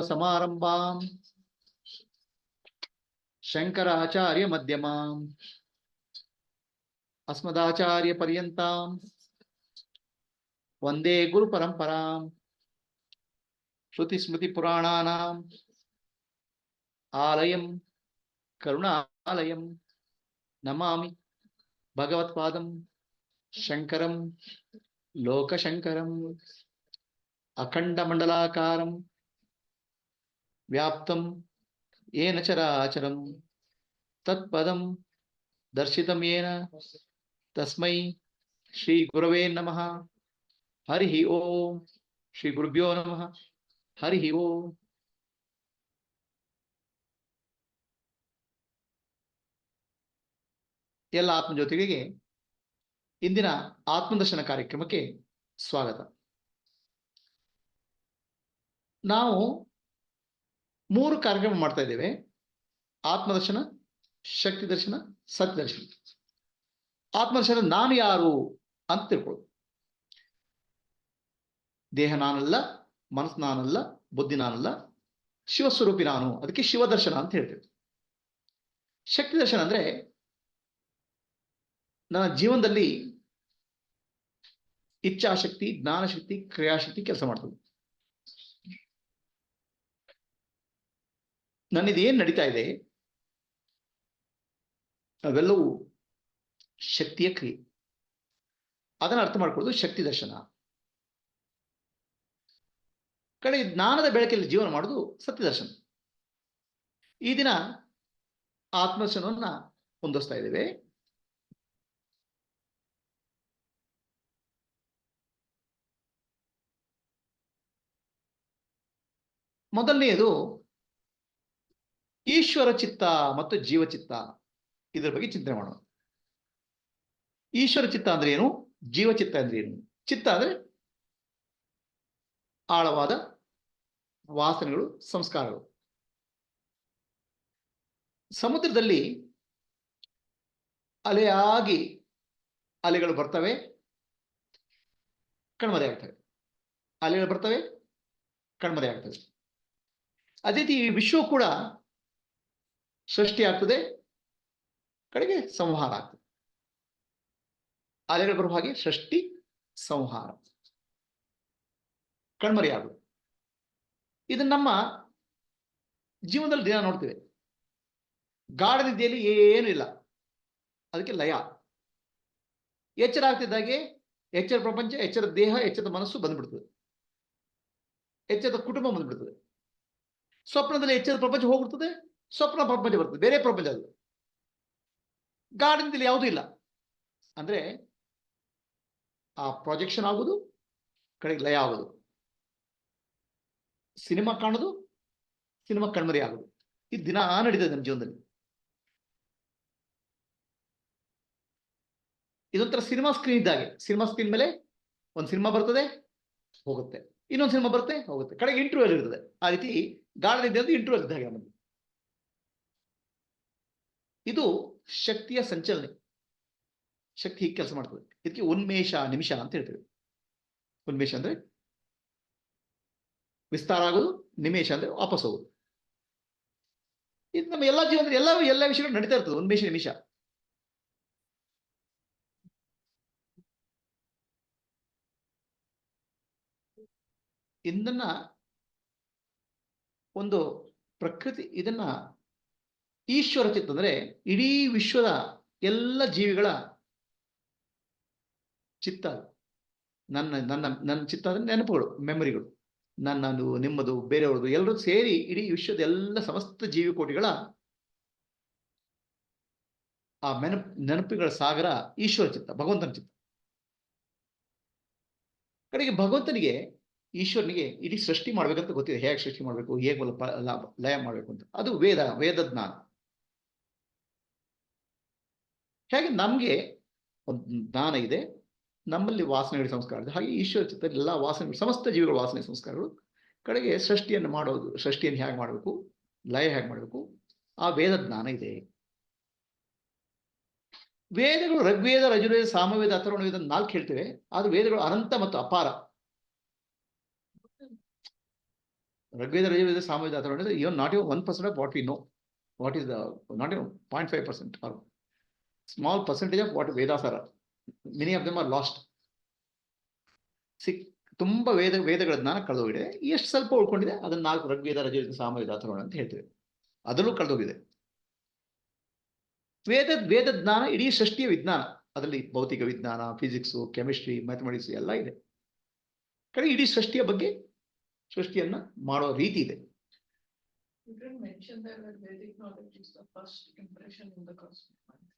సమారంభాం శంకరాచార్య మధ్యమాం అస్మదాచార్య పర్యంతం వందే గురు పరంపరాం శృతి స్మృతి పురాణానాం ఆలయం కరుణాలయం. నమామి భగవత్పాదం శంకరం లోకశంకరం అఖండ మండలాకారం ವ್ಯಾಪ್ತಂ ಏನ ಚರಾಚರಂ ತತ್ಪದಂ ದರ್ಶಿತಂ ಏನ? ತಸ್ಮೈ ಶ್ರೀ ಗುರವೇ ನಮಃ. ಹರಿ ಓಂ ಶ್ರೀ ಗುರುಭ್ಯೋ ನಮಃ. ಹರಿ ಓಂ. ಎಲ್ಲ ಆತ್ಮಜ್ಯೋತಿಗಳಿಗೆ ಇಂದಿನ ಆತ್ಮದರ್ಶನ ಕಾರ್ಯಕ್ರಮಕ್ಕೆ ಸ್ವಾಗತ. ನಾವು ಮೂರು ಕಾರ್ಯಕ್ರಮ ಮಾಡ್ತಾ ಇದ್ದೇವೆ. ಆತ್ಮದರ್ಶನ, ಶಕ್ತಿ ದರ್ಶನ, ಸತ್ಯ ದರ್ಶನ. ಆತ್ಮದರ್ಶನ ನಾನು ಯಾರು ಅಂತ ತಿಳ್ಕೊಳ್ಳೋದು. ದೇಹ ನಾನಲ್ಲ, ಮನಸ್ಸು ನಾನಲ್ಲ, ಬುದ್ಧಿ ನಾನಲ್ಲ, ಶಿವಸ್ವರೂಪಿ ನಾನು. ಅದಕ್ಕೆ ಶಿವದರ್ಶನ ಅಂತ ಹೇಳ್ತೇವೆ. ಶಕ್ತಿ ದರ್ಶನ ಅಂದ್ರೆ ನನ್ನ ಜೀವನದಲ್ಲಿ ಇಚ್ಛಾಶಕ್ತಿ, ಜ್ಞಾನಶಕ್ತಿ, ಕ್ರಿಯಾಶಕ್ತಿ ಕೆಲಸ ಮಾಡ್ತದೆ. ನನ್ನಿದು ಏನು ನಡೀತಾ ಇದೆ? ಅವೆಲ್ಲವೂ ಶಕ್ತಿಯ ಕ್ರಿಯೆ. ಅದನ್ನು ಅರ್ಥ ಮಾಡ್ಕೊಳ್ಳೋದು ಶಕ್ತಿ ದರ್ಶನ. ಕಡೆ ಜ್ಞಾನದ ಬೆಳಕಲ್ಲಿ ಜೀವನ ಮಾಡೋದು ಸತ್ಯ ದರ್ಶನ. ಈ ದಿನ ಆತ್ಮದರ್ಶನವನ್ನ ಹೊಂದಿಸ್ತಾ ಇದ್ದೇವೆ. ಮೊದಲನೆಯದು ಈಶ್ವರ ಚಿತ್ತ ಮತ್ತು ಜೀವಚಿತ್ತ ಇದರ ಬಗ್ಗೆ ಚಿಂತನೆ ಮಾಡೋಣ. ಈಶ್ವರ ಚಿತ್ತ ಅಂದ್ರೆ ಏನು? ಜೀವಚಿತ್ತ ಅಂದ್ರೆ ಏನು? ಚಿತ್ತ ಅಂದ್ರೆ ಆಳವಾದ ವಾಸನೆಗಳು, ಸಂಸ್ಕಾರಗಳು. ಸಮುದ್ರದಲ್ಲಿ ಅಲೆಯಾಗಿ ಅಲೆಗಳು ಬರ್ತವೆ. ಕಣ್ಮರೆ ಆಗ್ತವೆ. ಅಲೆಗಳು ಬರ್ತವೆ, ಕಣ್ಮರೆ ಆಗ್ತವೆ. ಅದೇ ರೀತಿ ವಿಶ್ವ ಕೂಡ ಸೃಷ್ಟಿ ಆಗ್ತದೆ, ಕಡೆಗೆ ಸಂಹಾರ ಆಗ್ತದೆ. ಅದೇ ಬರುವ ಹಾಗೆ ಸೃಷ್ಟಿ, ಸಂಹಾರ. ಕಣ್ಮರೆಯಾಗುದು ಇದು ನಮ್ಮ ಜೀವನದಲ್ಲಿ ದಿನ ನೋಡ್ತೇವೆ. ಗಾಢ ನಿದ್ದೆಯಲ್ಲಿ ಏನು ಇಲ್ಲ. ಅದಕ್ಕೆ ಲಯ. ಎಚ್ಚರ ಆಗ್ತಿದ್ದಾಗೆ ಎಚ್ಚರ ಪ್ರಪಂಚ, ಎಚ್ಚರ ದೇಹ, ಎಚ್ಚರದ ಮನಸ್ಸು ಬಂದ್ಬಿಡ್ತದೆ. ಎಚ್ಚರದ ಕುಟುಂಬ ಬಂದ್ಬಿಡ್ತದೆ. ಸ್ವಪ್ನದಲ್ಲಿ ಎಚ್ಚರದ ಪ್ರಪಂಚ ಹೋಗ್ಬಿಡ್ತದೆ. ಸ್ವಪ್ನ ಪ್ರಪಂಚ ಬರ್ತದೆ, ಬೇರೆ ಪ್ರಪಂಚ ಅದು. ಗಾರ್ಡನ್ದಲ್ಲಿ ಯಾವುದೂ ಇಲ್ಲ. ಅಂದ್ರೆ ಆ ಪ್ರೊಜೆಕ್ಷನ್ ಆಗುದು, ಕಡೆಗೆ ಲಯ ಆಗೋದು. ಸಿನಿಮಾ ಕಾಣೋದು ಸಿನಿಮಾ ಕಣ್ಮರಿ ಆಗುದು. ಇದು ದಿನ ನಡೀತದೆ ನಮ್ಮ ಜೀವನದಲ್ಲಿ. ಇದೊಂಥರ ಸಿನಿಮಾ ಸ್ಕ್ರೀನ್ ಇದ್ದಾಗೆ ಸಿನಿಮಾ ಸ್ಕ್ರೀನ್ ಮೇಲೆ ಒಂದು ಸಿನಿಮಾ ಬರ್ತದೆ, ಹೋಗುತ್ತೆ. ಇನ್ನೊಂದು ಸಿನಿಮಾ ಬರುತ್ತೆ, ಹೋಗುತ್ತೆ. ಕಡೆಗೆ ಇಂಟರ್ವ್ಯೂ ಇರ್ತದೆ. ಆ ರೀತಿ ಗಾರ್ಡನ್ ಇದೆ ಇಂಟರ್ವ್ಯೂ ಇದ್ದ ಹಾಗೆ ಇದು ಶಕ್ತಿಯ ಸಂಚಲನೆ. ಶಕ್ತಿ ಹೀಗೆ ಕೆಲಸ ಮಾಡ್ತದೆ. ಇದಕ್ಕೆ ಉನ್ಮೇಷ ನಿಮಿಷ ಅಂತ ಹೇಳ್ತೇವೆ. ಉನ್ಮೇಷ ಅಂದ್ರೆ ವಿಸ್ತಾರ ಆಗೋದು, ನಿಮೇಷ ಅಂದ್ರೆ ವಾಪಸ್ ಹೋಗೋದು. ಇದು ನಮ್ಮ ಎಲ್ಲ ಜೀವನ ಎಲ್ಲ ಎಲ್ಲ ವಿಷಯಗಳು ನಡೀತಾ ಇರ್ತದೆ, ಉನ್ಮೇಷ, ನಿಮಿಷ. ಇದನ್ನ ಒಂದು ಪ್ರಕೃತಿ, ಇದನ್ನ ಈಶ್ವರ ಚಿತ್ತ ಅಂದರೆ ಇಡೀ ವಿಶ್ವದ ಎಲ್ಲ ಜೀವಿಗಳ ಚಿತ್ತ. ನನ್ನ ನನ್ನ ನನ್ನ ಚಿತ್ತ ಅಂದ್ರೆ ನೆನಪುಗಳು, ಮೆಮರಿಗಳು. ನನ್ನದು, ನಿಮ್ಮದು, ಬೇರೆಯವ್ರದ್ದು ಎಲ್ಲರೂ ಸೇರಿ ಇಡೀ ವಿಶ್ವದ ಎಲ್ಲ ಸಮಸ್ತ ಜೀವಿಕೋಟಿಗಳ ಆ ನೆನಪು, ನೆನಪುಗಳ ಸಾಗರ ಈಶ್ವರ ಚಿತ್ತ, ಭಗವಂತನ ಚಿತ್ತ. ಕಡೆಗೆ ಭಗವಂತನಿಗೆ, ಈಶ್ವರನಿಗೆ ಇಡೀ ಸೃಷ್ಟಿ ಮಾಡ್ಬೇಕಂತ ಗೊತ್ತಿದೆ. ಹೇಗೆ ಸೃಷ್ಟಿ ಮಾಡಬೇಕು, ಹೇಗೆ ಲಯ ಮಾಡಬೇಕು ಅಂತ. ಅದು ವೇದ ವೇದ ಜ್ಞಾನ ಹೇಗೆ ನಮ್ಗೆ ಒಂದು ಜ್ಞಾನ ಇದೆ, ನಮ್ಮಲ್ಲಿ ವಾಸನೆಗಳ ಸಂಸ್ಕಾರ ಇದೆ. ಹಾಗೆ ಈಶ್ವರ ಚಿತ್ರದಲ್ಲಿ ಎಲ್ಲ ವಾಸನೆಗಳು ಸಮಸ್ತ ಜೀವಿಗಳ ವಾಸನೆ ಸಂಸ್ಕಾರಗಳು ಕಡೆಗೆ ಸೃಷ್ಟಿಯನ್ನು ಮಾಡೋದು ಸೃಷ್ಟಿಯನ್ನು ಹೇಗೆ ಮಾಡಬೇಕು, ಲಯ ಹೇಗೆ ಮಾಡಬೇಕು, ಆ ವೇದ ಜ್ಞಾನ ಇದೆ. ವೇದಗಳು ಋಗ್ವೇದ ರಜುರ್ವೇದ ಸಾಮವೇದ ಅಥರ್ವಣ ವೇದ ನಾಲ್ಕು ಹೇಳ್ತೇವೆ, ಆದ್ರೆ ವೇದಗಳು ಅನಂತ ಮತ್ತು ಅಪಾರ. Rigveda, ರಜುವೇದ, Samaveda Atharvana even not even one percent of what we know what is the not even point five percent are small percentage of what Vedas are many of them are lost ಸಿಕ್ ತುಂಬಾ ವೇದ ವೇದಗಳ ಜ್ಞಾನ ಕಳೆದೋಗಿದೆ. ಎಷ್ಟು ಸ್ವಲ್ಪ ಉಳ್ಕೊಂಡಿದೆ, ಅದನ್ನ ನಾಲ್ಕು ಋಗ್ವೇದ ರಜವೇದ ಸಾಮವೇದ ಅಥವಾ ಅಂತ ಹೇಳ್ತೇವೆ. ಅದರಲ್ಲೂ ಕಳೆದೋಗಿದೆ. ವೇದ ವೇದ ಜ್ಞಾನ, ಇಡೀ ಸೃಷ್ಟಿಯ ವಿಜ್ಞಾನ. ಅದರಲ್ಲಿ ಭೌತಿಕ ವಿಜ್ಞಾನ ಫಿಸಿಕ್ಸು ಕೆಮಿಸ್ಟ್ರಿ ಮ್ಯಾಥಮೆಟಿಕ್ಸ್ ಎಲ್ಲ ಇದೆ. ಕಡೆ ಇಡೀ ಸೃಷ್ಟಿಯ ಬಗ್ಗೆ ಸೃಷ್ಟಿಯನ್ನ ಮಾಡೋ ರೀತಿ ಇದೆ. You didn't mention that Vedic knowledge is the first impression in the cosmic mind.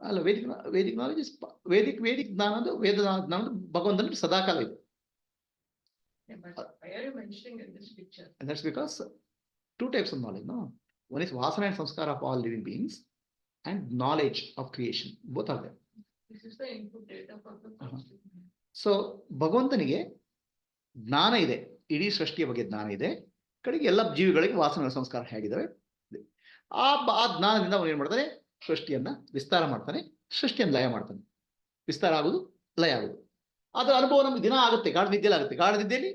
ಅಲ್ಲ Vedic Vedic knowledge is Vedic Vedic ಜ್ಞಾನ ವೇದ ಜ್ಞಾನ ಭಗವಂತನ ಸದಾಕಾಲ ಇದೆ. That's because two types of knowledge no one is Vasana and ಸಂಸ್ಕಾರ of all living beings and knowledge of creation both are so ಭಗವಂತನಿಗೆ ಜ್ಞಾನ ಇದೆ. ಇಡೀ ಸೃಷ್ಟಿಯ ಬಗ್ಗೆ ಜ್ಞಾನ ಇದೆ. ಕಡೆಗೆ ಎಲ್ಲ ಜೀವಿಗಳಿಗೆ ವಾಸನೆಗಳ ಸಂಸ್ಕಾರ ಹೇಗಿದ್ದಾವೆ ಆ ಆ ಜ್ಞಾನದಿಂದ ಅವನು ಏನು ಮಾಡ್ತಾನೆ? ಸೃಷ್ಟಿಯನ್ನ ವಿಸ್ತಾರ ಮಾಡ್ತಾನೆ, ಸೃಷ್ಟಿಯನ್ನು ಲಯ ಮಾಡ್ತಾನೆ. ವಿಸ್ತಾರ ಆಗುದು ಲಯ ಆಗುದು ಅದರ ಅನುಭವ ನಮ್ಗೆ ದಿನ ಆಗುತ್ತೆ ಗಾಢ ನಿದ್ದೆಯಲ್ಲಿ ಆಗುತ್ತೆ. ಗಾಢ ನಿದ್ದೆಯಲ್ಲಿ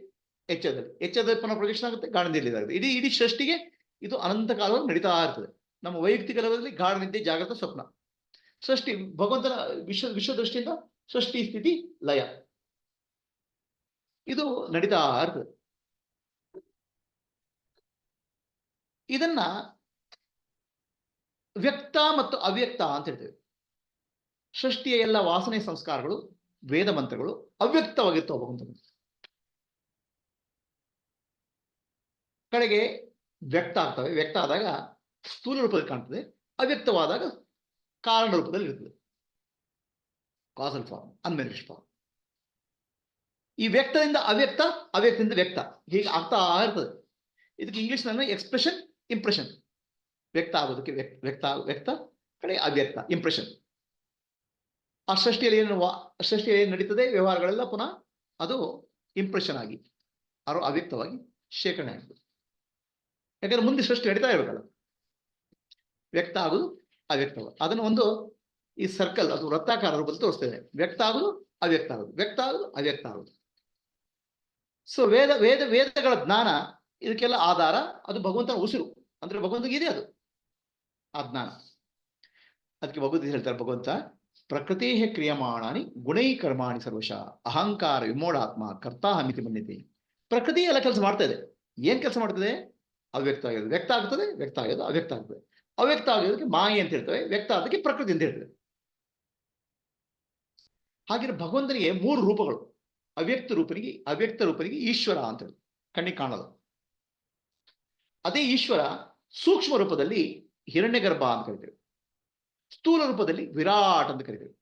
ಎಚ್ಚರದಲ್ಲಿ ಎಚ್ಚರದಲ್ಲಿ ಪುನಃ ಪ್ರೊಜೆಕ್ಷನ್ ಆಗುತ್ತೆ, ಗಾಢನಿದ್ದೆಯಲ್ಲಿ ಆಗುತ್ತೆ. ಇಡೀ ಇಡೀ ಸೃಷ್ಟಿಗೆ ಇದು ಅನಂತ ಕಾಲವನ್ನು ನಡೀತಾ ಇರ್ತದೆ. ನಮ್ಮ ವೈಯಕ್ತಿಕ ಲೋಕದಲ್ಲಿ ಗಾಢ ನಿದ್ದೆ ಜಾಗೃತ ಸ್ವಪ್ನ. ಸೃಷ್ಟಿ, ಭಗವಂತನ ವಿಶ್ವ ವಿಶ್ವದೃಷ್ಟಿಯಿಂದ ಸೃಷ್ಟಿ, ಸ್ಥಿತಿ, ಲಯ. ಇದು ನಡೀತಾ ಇರ್ತದೆ. ಇದನ್ನ ವ್ಯಕ್ತ ಮತ್ತು ಅವ್ಯಕ್ತ ಅಂತ ಹೇಳ್ತೇವೆ. ಸೃಷ್ಟಿಯ ಎಲ್ಲ ವಾಸನೆ ಸಂಸ್ಕಾರಗಳು, ವೇದ ಮಂತ್ರಗಳು ಅವ್ಯಕ್ತವಾಗಿರ್ತವೆ ಭಗವಂತನ ಕಡೆಗೆ ವ್ಯಕ್ತ ಆಗ್ತವೆ. ವ್ಯಕ್ತ ಆದಾಗ ಸ್ಥೂಲ ರೂಪದಲ್ಲಿ ಕಾಣ್ತದೆ. ಅವ್ಯಕ್ತವಾದಾಗ ಕಾರಣ ರೂಪದಲ್ಲಿ ಇರ್ತದೆ. Causal form unmanifest form. ಈ ವ್ಯಕ್ತದಿಂದ ಅವ್ಯಕ್ತ, ಅವ್ಯಕ್ತದಿಂದ ವ್ಯಕ್ತ. ಹೀಗೆ ಆಗ್ತಾ ಇರ್ತದೆ. ಇದಕ್ಕೆ ಇಂಗ್ಲಿಷ್ನಲ್ಲಿ ಎಕ್ಸ್ಪ್ರೆಷನ್ ಇಂಪ್ರೆಷನ್ ವ್ಯಕ್ತ ಆಗೋದಕ್ಕೆ ವ್ಯಕ್ತ ವ್ಯಕ್ತ ಕಡೆ ಅವ್ಯಕ್ತ ಇಂಪ್ರೆಷನ್ ಆ ಸೃಷ್ಟಿಯಲ್ಲಿ ಏನು ಸೃಷ್ಟಿಯಲ್ಲಿ ಏನು ನಡೀತದೆ ವ್ಯವಹಾರಗಳೆಲ್ಲ ಪುನಃ ಅದು ಇಂಪ್ರೆಷನ್ ಆಗಿ ಅವರು ಅವ್ಯಕ್ತವಾಗಿ ಶೇಖರಣೆ ಆಗ್ತದೆ. ಯಾಕಂದ್ರೆ ಮುಂದೆ ಸೃಷ್ಟಿ ನಡೀತಾ ಇರಬೇಕಲ್ಲ. ವ್ಯಕ್ತ ಆಗುದು ಅವ್ಯಕ್ತವ ಅದನ್ನು ಒಂದು ಈ ಸರ್ಕಲ್ ಅದು ವೃತ್ತಾಕಾರ ರೂಪದಲ್ಲಿ ತೋರಿಸ್ತೇವೆ ವ್ಯಕ್ತ ಆಗುದು, ಅವ್ಯಕ್ತ ಆಗುದು. ವ್ಯಕ್ತ ಆಗುದು, ಅವ್ಯಕ್ತ ಆಗುದು. ಸೊ ವೇದ ವೇದ, ವೇದಗಳ ಜ್ಞಾನ, ಇದಕ್ಕೆಲ್ಲ ಆಧಾರ, ಅದು ಭಗವಂತನ ಉಸಿರು. ಅಂದ್ರೆ ಭಗವಂತಿಗೆ ಇದೆ ಅದು. ಆ ಜ್ಞಾನ. ಅದಕ್ಕೆ ಭಗವಂತ ಹೇಳ್ತಾರೆ ಭಗವಂತ? ಪ್ರಕೃತಿ ಕ್ರಿಯಮಾಣಾನಿ ಗುಣೈ ಕರ್ಮಾಣಿ ಸರ್ವಶ. ಅಹಂಕಾರ ವಿಮೋಡಾತ್ಮ ಕರ್ತಾ ಮಿತಿ ಮನ್ಯತೆ. ಪ್ರಕೃತಿ ಎಲ್ಲ ಕೆಲಸ ಮಾಡ್ತಾ ಇದೆ. ಏನ್ ಕೆಲಸ ಮಾಡ್ತದೆ? ಅವ್ಯಕ್ತ ಆಗೋದು ವ್ಯಕ್ತ ಆಗ್ತದೆ, ವ್ಯಕ್ತ ಆಗೋದು ಅವ್ಯಕ್ತ ಆಗ್ತದೆ. ಅವ್ಯಕ್ತ ಆಗೋದಕ್ಕೆ ಮಾಯೆ ಅಂತ ಹೇಳ್ತವೆ, ವ್ಯಕ್ತ ಆದಕ್ಕೆ ಪ್ರಕೃತಿ ಅಂತ ಹೇಳ್ತದೆ ಹಾಗೆ ಭಗವಂತನಿಗೆ ಮೂರು ರೂಪಗಳು. ಅವ್ಯಕ್ತ ರೂಪನಿಗೆ ಅವ್ಯಕ್ತ ರೂಪನಿಗೆ ಈಶ್ವರ ಅಂತ ಹೇಳಿ ಕಣ್ಣಿಗೆ ಕಾಣಲ್ಲ ಅದೇ ಈಶ್ವರ ಸೂಕ್ಷ್ಮ ರೂಪದಲ್ಲಿ ಹಿರಣ್ಯಗರ್ಭ ಅಂತ ಕರಿತೇವೆ ಸ್ಥೂಲ ರೂಪದಲ್ಲಿ ವಿರಾಟ್ ಅಂತ ಕರಿತೇವೆ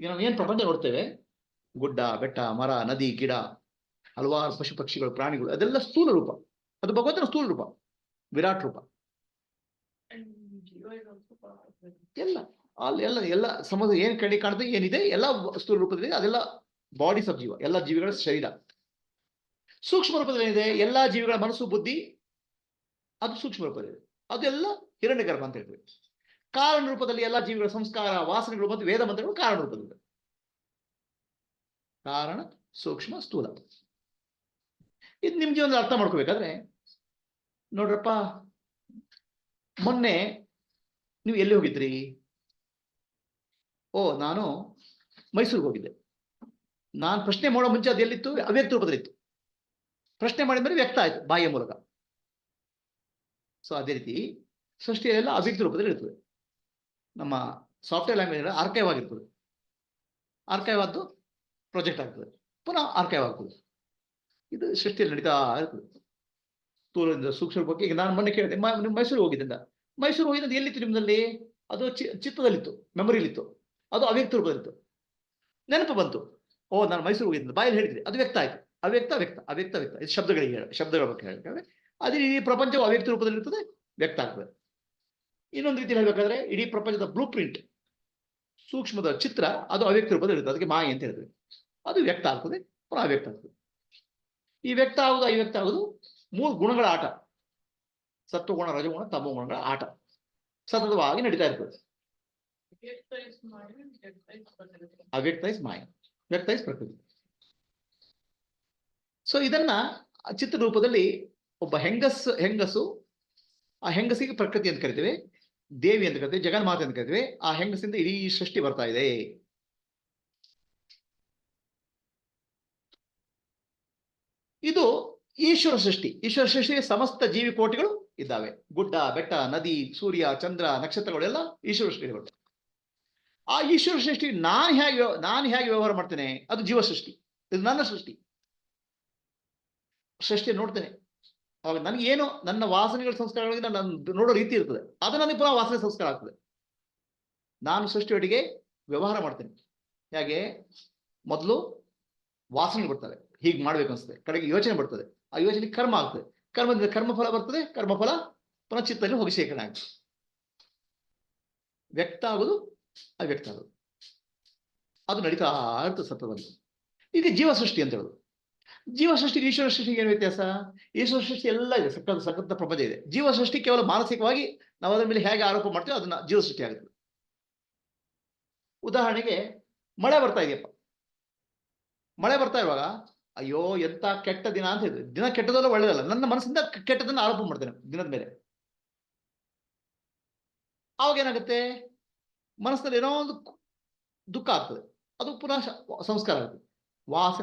ಈಗ ನಾವು ಏನ್ ಪ್ರಪಂಚ ನೋಡ್ತೇವೆ? ಗುಡ್ಡ, ಬೆಟ್ಟ, ಮರ, ನದಿ, ಗಿಡ, ಹಲವಾರು ಪಶು ಪಕ್ಷಿಗಳು ಪ್ರಾಣಿಗಳು, ಅದೆಲ್ಲ ಸ್ಥೂಲ ರೂಪ. ಅದು ಭಗವಂತನ ಸ್ಥೂಲ ರೂಪ. ವಿರಾಟ್ ರೂಪ. ಎಲ್ಲ, ಅಲ್ಲಿ ಎಲ್ಲ ಎಲ್ಲ ಸಮುದ್ರ ಏನ್ ಕಡೆ ಕಾಣ್ತದೆ, ಏನಿದೆ, ಎಲ್ಲ ಸ್ಥೂಲ ರೂಪದಲ್ಲಿ ಅದೆಲ್ಲ ಬಾಡಿ ಸಬ್ ಜೀವ, ಎಲ್ಲ ಜೀವಿಗಳ ಶರೀರ. ಸೂಕ್ಷ್ಮ ರೂಪದಲ್ಲಿ ಏನಿದೆ, ಎಲ್ಲಾ ಜೀವಿಗಳ ಮನಸ್ಸು, ಬುದ್ಧಿ ಅದು ಸೂಕ್ಷ್ಮ ರೂಪದಲ್ಲಿದೆ ಅದೆಲ್ಲ ಹಿರಣ್ಯ ಗರ್ಭ ಅಂತ ಹೇಳ್ತೇವೆ. ಕಾರಣ ರೂಪದಲ್ಲಿ ಎಲ್ಲ ಜೀವಿಗಳ ಸಂಸ್ಕಾರ ವಾಸನೆಗಳು ಮತ್ತು ವೇದ ಮಂತ್ರಗಳು ಕಾರಣ ರೂಪದಲ್ಲಿದೆ ಕಾರಣ, ಸೂಕ್ಷ್ಮ, ಸ್ಥೂಲ. ಇದು ನಿಮ್ಗೆ ಒಂದು ಅರ್ಥ ಮಾಡ್ಕೋಬೇಕಾದ್ರೆ, ನೋಡ್ರಪ್ಪ, ಮೊನ್ನೆ ನೀವು ಎಲ್ಲಿ ಹೋಗಿದ್ರಿ? ಓ, ನಾನು ಮೈಸೂರಿಗೆ ಹೋಗಿದ್ದೆ. ನಾನು ಪ್ರಶ್ನೆ ಮಾಡೋ ಮುಂಚೆ ಅದು ಎಲ್ಲಿತ್ತು? ಅವ್ಯಕ್ತ ರೂಪದಲ್ಲಿತ್ತು. ಪ್ರಶ್ನೆ ಮಾಡಿದ್ಮೇಲೆ ವ್ಯಕ್ತ ಆಯ್ತು, ಬಾಯಿಯ ಮೂಲಕ. ಸೊ ಅದೇ ರೀತಿ ಸೃಷ್ಟಿಯಲ್ಲೆಲ್ಲ ಅವ್ಯಕ್ತ ರೂಪದಲ್ಲಿ ಇರ್ತದೆ. ನಮ್ಮ ಸಾಫ್ಟ್ವೇರ್ ಲ್ಯಾಂಗ್ವೇಜ್ ಆರ್ಕೈವ್ ಆಗಿರ್ತದೆ. ಆರ್ಕೈವ್ ಆದ್ದು ಪ್ರೊಜೆಕ್ಟ್ ಆಗ್ತದೆ. ಪುನಃ ಆರ್ಕೈವ್ ಆಗ್ತದೆ. ಇದು ಸೃಷ್ಟಿಯಲ್ಲಿ ನಡೀತಾ ಇರ್ತದೆ. ತೂರದಿಂದ ಸೂಕ್ಷ್ಮ ರೂಪಕ್ಕೆ ಈಗ ನಾನು ಮೊನ್ನೆ ಕೇಳಿದೆ ನಿಮ್ಮ ಮೈಸೂರು ಹೋಗಿದ್ದಿಂದ ಮೈಸೂರು ಹೋಗಿದ್ದು ಎಲ್ಲಿತ್ತು ನಿಮ್ಮಲ್ಲಿ ಅದು ಚಿ ಚಿತ್ತದಲ್ಲಿತ್ತು ಮೆಮೊರಿಯಲ್ಲಿತ್ತು ಅದು ಅವ್ಯಕ್ತ ರೂಪದಲ್ಲಿತ್ತು ನೆನಪು ಬಂತು. ಓ, ನಾನು ಮೈಸೂರು ಹೋಗಿದ್ದೆ ಬಾಯಲ್ಲಿ ಹೇಳಿದ್ರಿ, ಅದು ವ್ಯಕ್ತ ಆಯ್ತು. ಅವ್ಯಕ್ತ ವ್ಯಕ್ತ ಅವ್ಯಕ್ತ ವ್ಯಕ್ತ ಇದು ಶಬ್ದಗಳಿಗೆ ಹೇಳ, ಶಬ್ದಗಳ ಬಗ್ಗೆ ಹೇಳ್ಬೇಕಾದ್ರೆ ಅದೇ ಇಡೀ ಪ್ರಪಂಚವು ಅವ್ಯಕ್ತ ರೂಪದಲ್ಲಿ ಇರ್ತದೆ ವ್ಯಕ್ತ ಆಗ್ತದೆ. ಇನ್ನೊಂದು ರೀತಿ ಹೇಳ್ಬೇಕಾದ್ರೆ, ಇಡೀ ಪ್ರಪಂಚದ ಬ್ಲೂ ಪ್ರಿಂಟ್ ಸೂಕ್ಷ್ಮದ ಚಿತ್ರ, ಅದು ಅವ್ಯಕ್ತ ರೂಪದಲ್ಲಿ ಇರ್ತದೆ ಅದಕ್ಕೆ ಮಾಯೆ ಅಂತ ಹೇಳ್ತೇವೆ. ಅದು ವ್ಯಕ್ತ ಆಗ್ತದೆ, ಪುನಃ ಅವ್ಯಕ್ತ ಆಗ್ತದೆ. ಈ ವ್ಯಕ್ತ ಆಗುದು ಅವ್ಯಕ್ತ ಆಗುದು ಮೂರು ಗುಣಗಳ ಆಟ. ಸತ್ವಗುಣ, ರಜಗುಣ ತಮ್ಮ ಗುಣಗಳ ಆಟ. ಸತತವಾಗಿ ನಡೀತಾ ಇರ್ತದೆ. ಅವ್ಯಕ್ತ ಮಾಯ. ವ್ಯಕ್ತ ಪ್ರಕೃತಿ. ಸೊ ಇದನ್ನ ಚಿತ್ರ ರೂಪದಲ್ಲಿ ಒಬ್ಬ ಹೆಂಗಸ್, ಹೆಂಗಸು, ಆ ಹೆಂಗಸಿಗೆ ಪ್ರಕೃತಿ ಅಂತ ಕರಿತೀವಿ, ದೇವಿ ಅಂತ ಕರಿತೀವಿ, ಜಗನ್ಮಾತೆ ಅಂತ ಕರಿತೀವಿ, ಆ ಹೆಂಗಸಿಂದ ಇಡೀ ಸೃಷ್ಟಿ ಬರ್ತಾ ಇದೆ. ಇದು ಈಶ್ವರ ಸೃಷ್ಟಿ. ಈಶ್ವರ ಸೃಷ್ಟಿ ಸಮಸ್ತ ಜೀವಿ ಕೋಟಿಗಳು ಇದ್ದಾವೆ. ಗುಡ್ಡ, ಬೆಟ್ಟ, ನದಿ, ಸೂರ್ಯ, ಚಂದ್ರ ನಕ್ಷತ್ರಗಳೆಲ್ಲ ಈಶ್ವರ ಸೃಷ್ಟಿಗಳು. ಆ ಈಶ್ವರ ಸೃಷ್ಟಿ ನಾನು ಹೇಗೆ ನಾನು ಹೇಗೆ ವ್ಯವಹಾರ ಮಾಡ್ತೇನೆ? ಅದು ಜೀವ ಸೃಷ್ಟಿ. ಇದು ನನ್ನ ಸೃಷ್ಟಿ. ಸೃಷ್ಟಿ ನೋಡ್ತೇನೆ. ಅವಾಗ ನನಗೆ ಏನು ನನ್ನ ವಾಸನೆಗಳ ಸಂಸ್ಕಾರಗಳಿಗೆ ನಾನು ನೋಡೋ ರೀತಿ ಇರ್ತದೆ. ಅದು ನನಗೆ ಪುನಃ ವಾಸನೆ ಸಂಸ್ಕಾರ ಆಗ್ತದೆ. ನಾನು ಸೃಷ್ಟಿಯೊಟ್ಟಿಗೆ ವ್ಯವಹಾರ ಮಾಡ್ತೇನೆ. ಹೇಗೆ? ಮೊದಲು ವಾಸನೆ ಬರ್ತವೆ. ಹೀಗೆ ಮಾಡ್ಬೇಕು ಅನ್ಸ್ತದೆ ಕಡೆಗೆ ಯೋಚನೆ ಬರ್ತದೆ. ಆ ಯೋಚನೆ ಕರ್ಮ ಆಗ್ತದೆ. ಕರ್ಮದಿಂದ ಕರ್ಮಫಲ ಬರ್ತದೆ. ಕರ್ಮಫಲ ಪುನಃ ಚಿತ್ತದಲ್ಲಿ ಹೋಗಿ ಶೇಖರಣೆ ಆಗ್ತದೆ. ವ್ಯಕ್ತ ಆಗೋದು ಅವ್ಯಕ್ತ ಆಗುದು. ಅದು ನಡೀತಾ ಇರ್ತದೆ ಸತ್ವದಲ್ಲಿ. ಈಗ ಜೀವ ಸೃಷ್ಟಿ ಅಂತ ಹೇಳೋದು. ಜೀವ ಸೃಷ್ಟಿಗೆ ಈಶ್ವರ ಸೃಷ್ಟಿಗೆ ಏನು ವ್ಯತ್ಯಾಸ? ಈಶ್ವರ ಸೃಷ್ಟಿ ಎಲ್ಲ ಇದೆ. ಸಕಲ ಸಕಲ ಪ್ರಪಂಚ ಇದೆ. ಜೀವ ಸೃಷ್ಟಿ ಕೇವಲ ಮಾನಸಿಕವಾಗಿ ನಾವು ಅದರ ಮೇಲೆ ಹೇಗೆ ಆರೋಪ ಮಾಡ್ತೀವೋ ಅದನ್ನ ಜೀವ ಸೃಷ್ಟಿ ಆಗುತ್ತೆ. ಉದಾಹರಣೆಗೆ ಮಳೆ ಬರ್ತಾ ಇದೆಯಪ್ಪ. ಮಳೆ ಬರ್ತಾ ಇರುವಾಗ, ಅಯ್ಯೋ, ಎಂತ ಕೆಟ್ಟ ದಿನ ಅಂತ ಹೇಳಿದ್ರು. ದಿನ ಕೆಟ್ಟದಲ್ಲ ಒಳ್ಳೇದಲ್ಲ. ನನ್ನ ಮನಸ್ಸಿಂದ ಕೆಟ್ಟದನ್ನ ಆರೋಪ ಮಾಡ್ತೇನೆ ದಿನದ ಮೇಲೆ. ಅವಾಗ ಏನಾಗುತ್ತೆ? ಮನಸ್ಸಿನಲ್ಲಿ ಏನೋ ಒಂದು ದುಃಖ ಆಗ್ತದೆ. ಅದು ಪುನಃ ಸಂಸ್ಕಾರ ಆಗುತ್ತೆ. ವಾಸ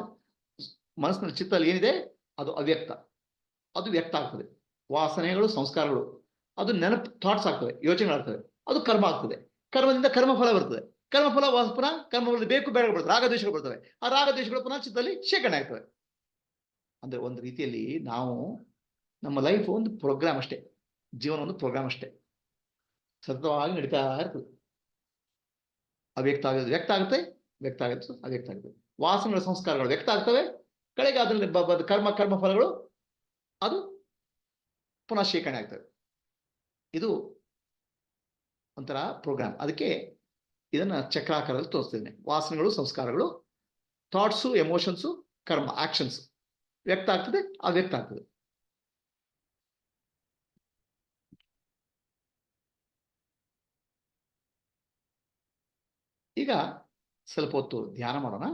ಮನಸ್ಸಿನಲ್ಲಿ ಚಿತ್ತದಲ್ಲಿ ಏನಿದೆ? ಅದು ಅವ್ಯಕ್ತ. ಅದು ವ್ಯಕ್ತ ಆಗ್ತದೆ. ವಾಸನೆಗಳು, ಸಂಸ್ಕಾರಗಳು. ಅದು ನೆನಪು ಥಾಟ್ಸ್ ಆಗ್ತವೆ ಯೋಚನೆಗಳಾಗ್ತವೆ ಅದು ಕರ್ಮ ಆಗ್ತದೆ. ಕರ್ಮದಿಂದ ಕರ್ಮಫಲ ಬರ್ತದೆ. ಕರ್ಮಫಲ ಪುನಃ ಕರ್ಮಫಲ ಬೇಕು ಬೇಡ ಬರ್ತದೆ. ರಾಗದ್ವೇಷಗಳು ಬರ್ತವೆ. ಆ ರಾಗದ್ವೇಷಗಳು ಪುನಃ ಚಿತ್ತದಲ್ಲಿ ಶೇಖರಣೆ ಆಗ್ತವೆ. ಅಂದ್ರೆ ಒಂದು ರೀತಿಯಲ್ಲಿ ನಾವು ನಮ್ಮ ಲೈಫ್ ಒಂದು ಪ್ರೋಗ್ರಾಮ್ ಅಷ್ಟೇ. ಜೀವನ ಒಂದು ಪ್ರೋಗ್ರಾಮ್ ಅಷ್ಟೇ. ಸತತವಾಗಿ ನಡೀತಾ ಇರ್ತದೆ. ಅವ್ಯಕ್ತ ಆಗೋದು ವ್ಯಕ್ತ ಆಗುತ್ತೆ ವ್ಯಕ್ತ ಆಗುತ್ತೆ ಅವ್ಯಕ್ತ ಆಗುತ್ತೆ. ವಾಸನೆಗಳ, ಸಂಸ್ಕಾರಗಳು ವ್ಯಕ್ತ ಆಗ್ತವೆ. ಕಡೆಗೆ ಅದರಲ್ಲಿ ಕರ್ಮ ಕರ್ಮ ಫಲಗಳು ಅದು ಪುನಃ ಶೇಖರಣೆ ಆಗ್ತವೆ. ಇದು ಒಂಥರ ಪ್ರೋಗ್ರಾಮ್ ಅದಕ್ಕೆ ಇದನ್ನ ಚಕ್ರಾಕಾರದಲ್ಲಿ ತೋರಿಸ್ತಿದ್ದೇನೆ. ವಾಸನೆಗಳು, ಸಂಸ್ಕಾರಗಳು ಥಾಟ್ಸು ಎಮೋಷನ್ಸು ಕರ್ಮ ಆಕ್ಷನ್ಸ್ ವ್ಯಕ್ತ ಆಗ್ತದೆ, ಅವ್ಯಕ್ತ ಆಗ್ತದೆ. ಈಗ ಸ್ವಲ್ಪ ಹೊತ್ತು ಧ್ಯಾನ ಮಾಡೋಣ.